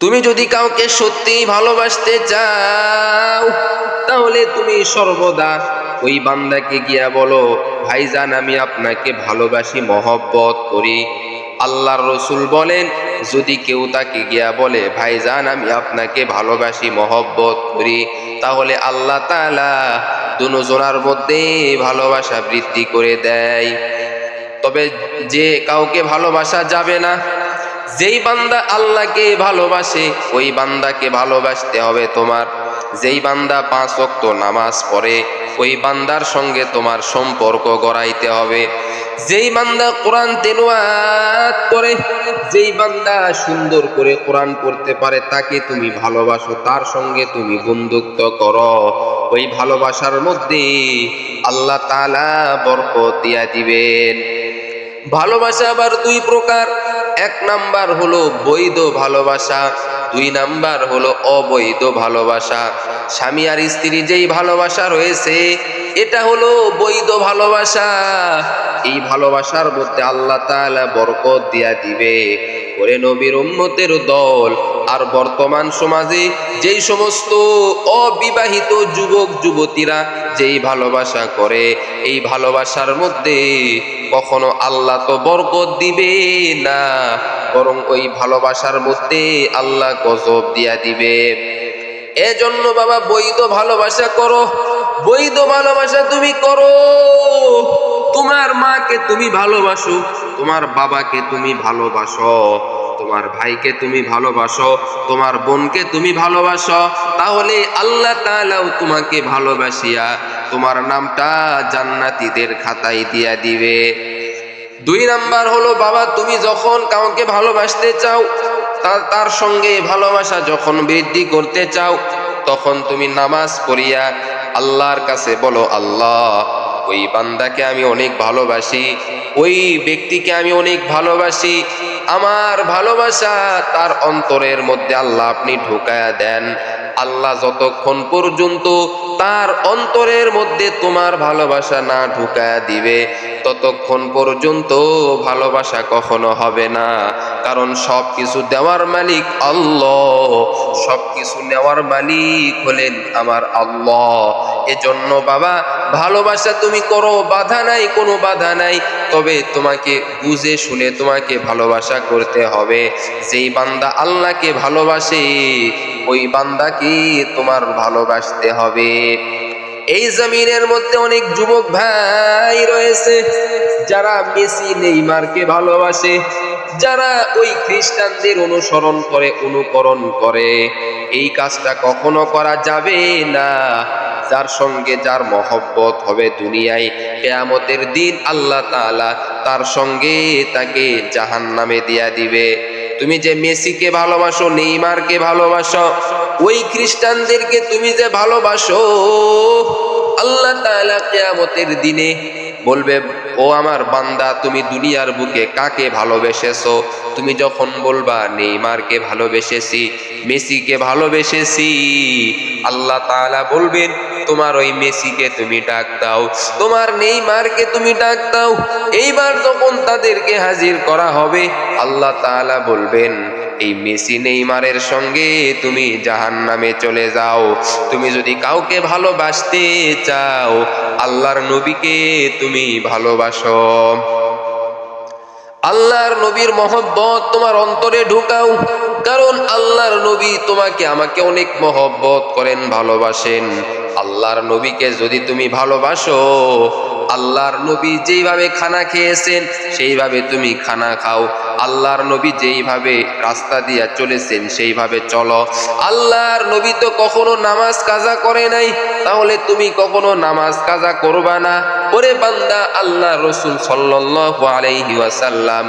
তুমি যদি কাউকে সত্যিই ভালোবাসতে চাও, তাহলে তুমি সর্বদা ওই বান্দাকে গিয়া বলো, ভাইজান, আমি আপনাকে ভালোবাসি, মহব্বত করি। আল্লাহর রসুল বলেন, যদি কেউ তাকে গিয়া বলে, ভাইজান, আমি আপনাকে ভালোবাসি, মহব্বত করি, তাহলে আল্লাহ তাআলা দুজনার মধ্যে ভালোবাসা বৃদ্ধি করে দেয়। তবে যে কাউকে ভালোবাসা যাবে না যেই বান্দা আল্লাহকে ভালোবাসে, ওই বান্দাকে ভালোবাসতে হবে তোমার। যেই বান্দা পাঁচ ওয়াক্ত নামাজ পড়ে, ওই বান্দার সঙ্গে তোমার সম্পর্ক গড়াইতে হবে। যেই বান্দা কোরআন তেলাওয়াত করে, যেই বান্দা সুন্দর করে কোরআন পড়তে পারে, তাকে তুমি ভালোবাসো, তার সঙ্গে তুমি বন্ধুত্ব করো। ওই ভালোবাসার মধ্যে আল্লাহ তাআলা বরকত দিয়া দিবেন। ভালোবাসা আবার দুই প্রকার। এক নাম্বার হলো বৈধ ভালোবাসা, দুই নাম্বার হলো অবৈধ ভালোবাসা। স্বামী আর স্ত্রী যেই ভালোবাসা রয়েছে, এটা হলো বৈধ ভালোবাসা। এই ভালোবাসার মধ্যে আল্লাহ তাআলা বরকত দিয়া দিবে। ওরে নবীর উম্মতের দল আর বর্তমান সমাজে যেই সমস্ত অবিবাহিত যুবক, যুবতীরা যেই ভালোবাসা করে, এই ভালোবাসার মধ্যে কখনো আল্লাহ তো বরকত দিবে না, বরং ওই ভালোবাসার মধ্যে আল্লাহ গজব দিয়া দিবে। এজন্য বাবা, বৈধ ভালোবাসা করো, বৈধ ভালোবাসা তুমি করো। তোমার মাকে তুমি ভালোবাসো, তোমার বাবাকে তুমি ভালোবাসো, তোমার ভাইকে তুমি ভালোবাসো, তোমার বোনকে তুমি ভালোবাসো, তাহলে আল্লাহ তাআলাও তোমাকে ভালোবাসিয়া তোমার নামটা জান্নাতীদের খাতায় দিয়া দিবে। দুই নাম্বার হলো, বাবা, তুমি যখন কাউকে ভালোবাসতে চাও, তার তার সঙ্গে ভালোবাসা যখন বৃদ্ধি করতে চাও, তখন তুমি নামাজ পড়িয়া আল্লাহর কাছে বলো, আল্লাহ, ওই বান্দাকে আমি অনেক ভালোবাসি, ওই ব্যক্তিকে আমি অনেক ভালোবাসি। আমার ভালোবাসা তার অন্তরের মধ্যে আল্লাহ আপনি ঢুকায়া দেন। আল্লাহ যতক্ষণ পর্যন্ত তার অন্তরের মধ্যে তোমার ভালোবাসা না ঢুকায়া দিবে, ততক্ষণ পর্যন্ত ভালোবাসা কখনো হবে না। কারণ সব কিছু দেওয়ার মালিক আল্লাহ সব কিছু নেওয়ার মালিক হলেন আমার আল্লাহ। এজন্য বাবা, ভালোবাসা তুমি করো, বাধা নাই, কোনো বাধা নাই। তবে তোমাকে বুঝে শুনে তোমাকে ভালোবাসা করতে হবে। যেই বান্দা আল্লাহকে ভালোবাসে, ওই বান্দাকে তোমার ভালোবাসতে হবে। এই জমিনের মধ্যে অনেক যুবক ভাই রয়েছে, যারা মেসি নেইমারকে ভালোবাসে, যারা ওই খ্রিস্টানদের অনুসরণ করে, অনুকরণ করে। এই কাজটা কখনো করা যাবে না। যার সঙ্গে যার মহব্বত হবে দুনিয়ায় কেয়ামতের দিন আল্লাহ তাআলা তার সঙ্গে তাকে জাহান নামে দিয়া দিবে। তুমি যে মেসিকে ভালোবাসো, নেইমারকে ভালোবাসো, ওই খ্রিস্টানদেরকে তুমি যে ভালোবাসো, আল্লাহ তাআলা কিয়ামতের দিনে বলবে, ও আমার বান্দা, তুমি দুনিয়ার বুকে কাকে ভালোবেসেছো? তুমি যখন বলবা, নেইমারকে ভালোবেসেছি, মেসিকে ভালোবেসেছি, আল্লাহ তাআলা বলবেন তোমার ওই মেসিকে তুমি ডাক দাও, তোমার নেইমারকে তুমি ডাক দাও। এইবার যখন তাদেরকে হাজির করা হবে, আল্লাহ তাআলা বলবেন, এই মেসি নেইমারের সঙ্গে তুমি জাহান নামে চলে যাও। তুমি যদি কাউকে ভালোবাসতে চাও, আল্লাহর নবীকে তুমি ভালোবাসো। আল্লাহর নবীর মহব্বত তোমার অন্তরে ঢুকাও, কারণ আল্লাহর নবী তোমাকে আমাকে অনেক মহব্বত করেন, ভালোবাসেন। আল্লাহর নবীকে যদি তুমি ভালোবাসো, আল্লাহর নবী যেইভাবে খানা খেয়েছেন, সেইভাবে তুমি খানা খাও। আল্লাহর নবী যেইভাবে রাস্তা দিয়া চলেছেন, সেইভাবে চলো। আল্লাহর নবী তো কখনো নামাজ কাজা করে নাই, তাহলে তুমি কখনো নামাজ কাজা করবা না। ওরে বান্দা আল্লাহ রসুল সাল্লাল্লাহু আলাইহি ওয়াসাল্লাম।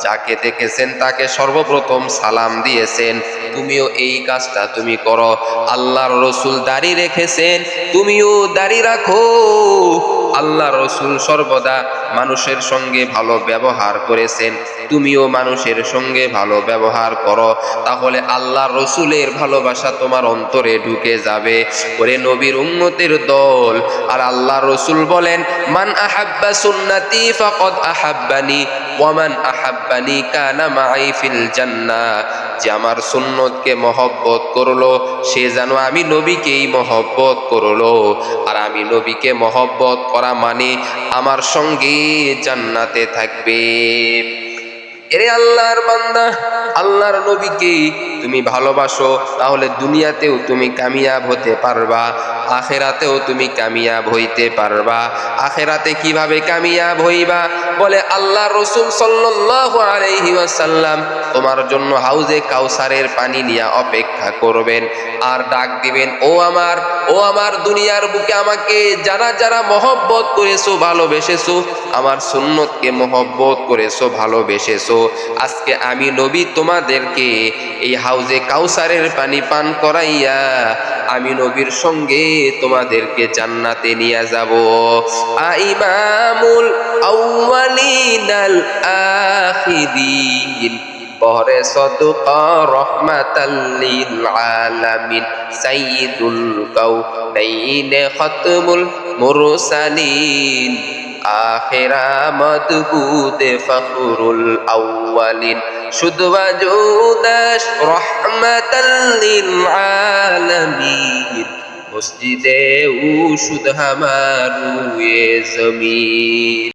যাকে দেখেছেন তাকে সর্বপ্রথম সালাম দিয়েছেন, তুমিও এই কাজটা তুমি করো। আল্লাহর রসুল দাড়ি রেখেছেন, তুমিও দাড়ি রাখো। আল্লাহ রসুল সর্বদা মানুষের সঙ্গে ভালো ব্যবহার করেছেন। তুমিও মানুষের সঙ্গে ভালো ব্যবহার করো, তাহলে আল্লাহ রসুলের ভালোবাসা তোমার অন্তরে ঢুকে যাবে। ওরে নবীর উন্নতির দল। আর আল্লাহ রসুল বলেন, মান আহাব্বা সুন্নাতি ফাকদ আহাব্বানি ওয়ামান আহাব্বানি কানা মাই ফিল জান্না। যে আমার সুন্নতকে মহব্বত করল, সে যেন আমি নবীকেই মহব্বত করল। আর আমি নবীকে মহব্বত করা মানে আমার সঙ্গে জান্নাতে থাকবে। এরে আল্লাহর বান্দা আল্লাহর নবীকে তুমি ভালোবাসো, তাহলে দুনিয়াতেও তুমি কামিয়াব হতে পারবা, আখেরাতেও তুমি কামিয়াব হইতে পারবা। আখেরাতে কীভাবে কামিয়াব হইবা? বলে আল্লাহ রসুল সাল্লাল্লাহু তোমার জন্য হাউজে কাউসারের পানি নিয়ে অপেক্ষা করবেন আর ডাক দিবেন, ও আমার ও আমার দুনিয়ার বুকে আমাকে যারা যারা মহব্বত করেছ ভালোবেসেছো, আমার সুন্নতকে মহব্বত করেছ ভালোবেসেছো। আজকে আমি নবী তোমাদেরকে এই হাউজে কাউসারের পানি পান করাইয়া আমি নবীর সঙ্গে তোমাদেরকে জান্নাতে নিয়ে যাব। আইমামুল আউয়ালিনাল আখিরিন। বহরে সদকা রহমাতাল্লিল আলামিন। সাইয়্যিদুল কাউনাইনে খতমুল মুরসালিন। আখেরা মদবুদে ফখরুল আউয়ালিন। শুধু জুদাস রহমাতাল্লিল আলামিন। মসজিদে উ শুধ হামারু এ